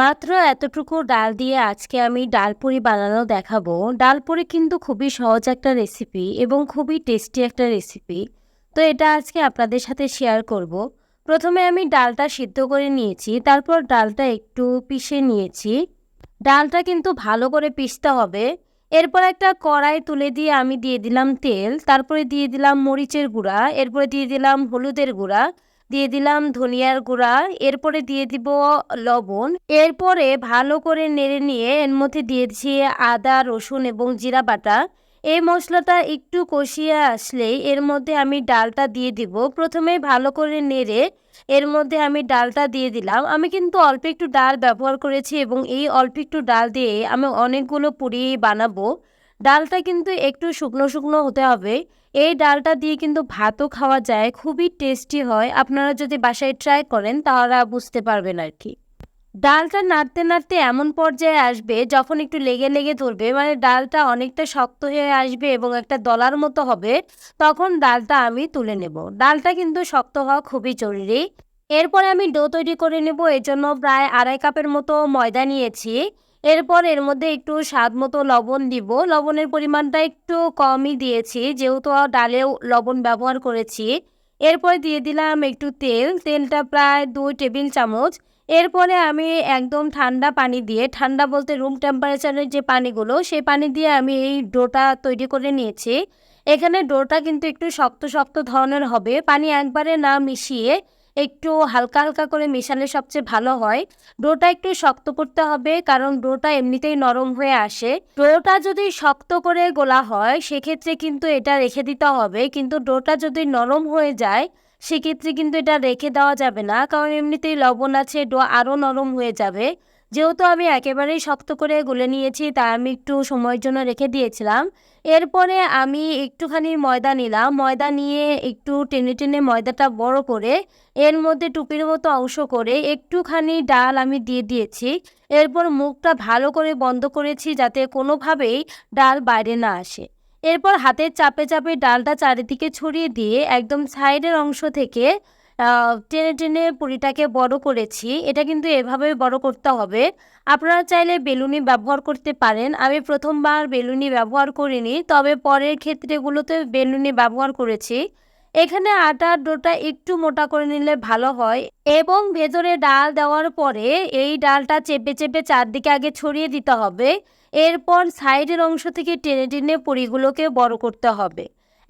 মাত্র এতটুকু ডাল দিয়ে আজকে আমি ডালপুরি বানানো দেখাবো। ডালপুরি কিন্তু খুবই সহজ একটা রেসিপি এবং খুবই টেস্টি একটা রেসিপি তো এটা আজকে আপনাদের সাথে শেয়ার করব। প্রথমে আমি ডালটা সিদ্ধ করে নিয়েছি, তারপর ডালটা একটু পিষে নিয়েছি। ডালটা কিন্তু ভালো করে পিষতে হবে। এরপর একটা কড়াই তুলে দিয়ে আমি দিয়ে দিলাম তেল, তারপরে দিয়ে দিলাম মরিচের গুঁড়া, এরপরে দিয়ে দিলাম হলুদের গুঁড়া দিয়ে দিলাম ধনিয়ার গুঁড়া, এরপরে দিয়ে দিব লবণ। এরপরে ভালো করে নেড়ে নিয়ে এর মধ্যে দিয়েছি আদা, রসুন এবং জিরা বাটা। এই মশলাটা একটু কষিয়ে আসলেই এর মধ্যে আমি ডালটা দিয়ে দিব। প্রথমে ভালো করে নেড়ে এর মধ্যে আমি ডালটা দিয়ে দিলাম। আমি কিন্তু অল্প একটু ডাল ব্যবহার করেছি এবং এই অল্প একটু ডাল দিয়ে আমি অনেকগুলো পুরি বানাবো। ডালটা কিন্তু একটু শুকনো শুকনো হতে হবে। এই ডালটা দিয়ে কিন্তু ভাতও খাওয়া যায়, খুবই টেস্টি হয়। আপনারা যদি বাসায় ট্রাই করেন তাহলে বুঝতে পারবেন আর কি ডালটা নাড়তে নাড়তে এমন পর্যায়ে আসবে, যখন একটু লেগে লেগে ধরবে মানে ডালটা অনেকটা শক্ত হয়ে আসবে এবং একটা দলার মতো হবে, তখন ডালটা আমি তুলে নেব। ডালটা কিন্তু শক্ত হওয়া খুবই জরুরি। এরপরে আমি ডো তৈরি করে নেব। এর জন্য প্রায় আড়াই কাপের মতো ময়দা নিয়েছি। এরপর এর মধ্যে একটু স্বাদ মতো লবণ দিব। লবণের পরিমাণটা একটু কমই দিয়েছি, যেহেতু ডালেও লবণ ব্যবহার করেছি। এরপরে দিয়ে দিলাম একটু তেল, তেলটা প্রায় দুই টেবিল চামচ। এরপরে আমি একদম ঠান্ডা পানি দিয়ে, ঠান্ডা বলতে রুম টেম্পারেচারের যে পানিগুলো, সেই পানি দিয়ে আমি এই ডোটা তৈরি করে নিয়েছি। এখানে ডোটা কিন্তু একটু শক্ত শক্ত ধরনের হবে। পানি একবারে না মিশিয়ে একটু হালকা হালকা করে মেশালে সবচেয়ে ভালো হয়। ডোটা একটু শক্ত করতে হবে, কারণ ডোটা এমনিতেই নরম হয়ে আসে। ডোটা যদি শক্ত করে গোলা হয়, সেক্ষেত্রে কিন্তু এটা রেখে দিতে হবে। কিন্তু ডোটা যদি নরম হয়ে যায়, সেক্ষেত্রে কিন্তু এটা রেখে দেওয়া যাবে না, কারণ এমনিতেই লবণ আছে, ডো আরও নরম হয়ে যাবে। যেহেতু আমি একেবারেই শক্ত করে গুলে নিয়েছি, তাই আমি একটু সময়ের জন্য রেখে দিয়েছিলাম। এরপরে আমি একটুখানি ময়দা নিলাম। ময়দা নিয়ে একটু টেনে টেনে ময়দাটা বড় করে এর মধ্যে টুপির মতো অংশ করে একটুখানি ডাল আমি দিয়ে দিয়েছি। এরপর মুখটা ভালো করে বন্ধ করেছি যাতে কোনোভাবেই ডাল বাইরে না আসে। এরপর হাতের চাপে চাপে ডালটা চারিদিকে ছড়িয়ে দিয়ে একদম সাইডের অংশ থেকে টেনে টেনে পুরিটাকে বড় করেছি। এটা কিন্তু এভাবে বড় করতে হবে। আপনারা চাইলে বেলুনি ব্যবহার করতে পারেন। আমি প্রথমবার বেলুনি ব্যবহার করিনি, তবে পরের ক্ষেত্রেগুলোতে বেলুনি ব্যবহার করেছি। এখানে আটার ডোটা একটু মোটা করে নিলে ভালো হয় এবং ভেতরে ডাল দেওয়ার পরে এই ডালটা চেপে চেপে চারদিকে আগে ছড়িয়ে দিতে হবে। এরপর সাইডের অংশ থেকে টেনে টেনে পুরিগুলোকে বড় করতে হবে।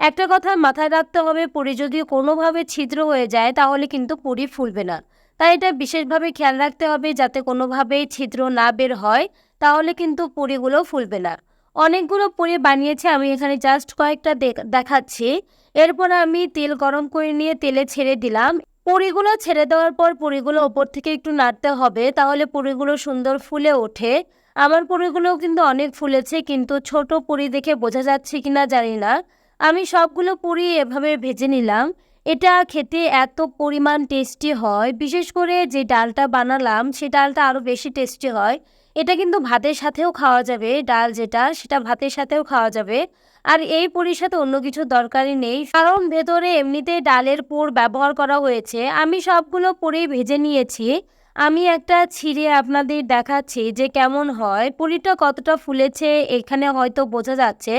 একটা কথা মাথায় রাখতে হবে, পুরি যদি কোনোভাবে ছিদ্র হয়ে যায় তাহলে কিন্তু পুরি ফুলবে না। তাই এটা বিশেষভাবে খেয়াল রাখতে হবে যাতে কোনোভাবেই ছিদ্র না বের হয়, তাহলে কিন্তু পুরিগুলো ফুলবে না। অনেকগুলো পুরি বানিয়েছে, আমি এখানে জাস্ট কয়েকটা দেখাচ্ছি। এরপর আমি তেল গরম করে নিয়ে তেলে ছেড়ে দিলাম। পুরিগুলো ছেড়ে দেওয়ার পর পুরিগুলো ওপর থেকে একটু নাড়তে হবে, তাহলে পুরিগুলো সুন্দর ফুলে ওঠে। আমার পুরিগুলোও কিন্তু অনেক ফুলেছে, কিন্তু ছোট পুরি দেখে বোঝা যাচ্ছে কিনা জানি না। আমি সবগুলো পুরি এভাবে ভেজে নিলাম। এটা খেতে এত পরিমাণ টেস্টি হয়। বিশেষ করে যে ডালটা বানালাম, সে ডালটা আরও বেশি টেস্টি হয়। এটা কিন্তু ভাতের সাথেও খাওয়া যাবে, ডাল যেটা, সেটা ভাতের সাথেও খাওয়া যাবে। আর এই পুরির সাথে অন্য কিছু দরকারই নেই। কারণ ভেতরে এমনিতেই ডালের পুর ব্যবহার করা হয়েছে। আমি সবগুলো পুরি ভেজে নিয়েছি। আমি একটা ছিঁড়ে আপনাদের দেখাচ্ছি যে কেমন হয়। পুরিটা কতটা ফুলেছে, এখানে হয়তো বোঝা যাচ্ছে।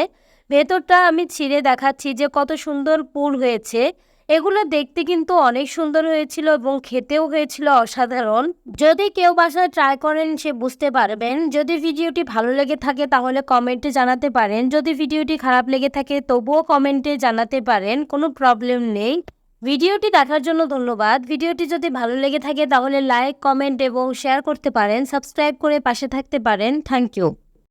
ভেতরটা আমি ছিঁড়ে দেখাচ্ছি যে কত সুন্দর পুর হয়েছে। এগুলো দেখতে কিন্তু অনেক সুন্দর হয়েছিল এবং খেতেও হয়েছিল অসাধারণ। যদি কেউ বাসায় ট্রাই করেন, সে বুঝতে পারবেন। যদি ভিডিওটি ভালো লেগে থাকে, তাহলে কমেন্টে জানাতে পারেন। যদি ভিডিওটি খারাপ লেগে থাকে, তবুও কমেন্টে জানাতে পারেন, কোনো প্রবলেম নেই। ভিডিওটি দেখার জন্য ধন্যবাদ। ভিডিওটি যদি ভালো লেগে থাকে, তাহলে লাইক কমেন্ট এবং শেয়ার করতে পারেন। সাবস্ক্রাইব করে পাশে থাকতে পারেন। Thank you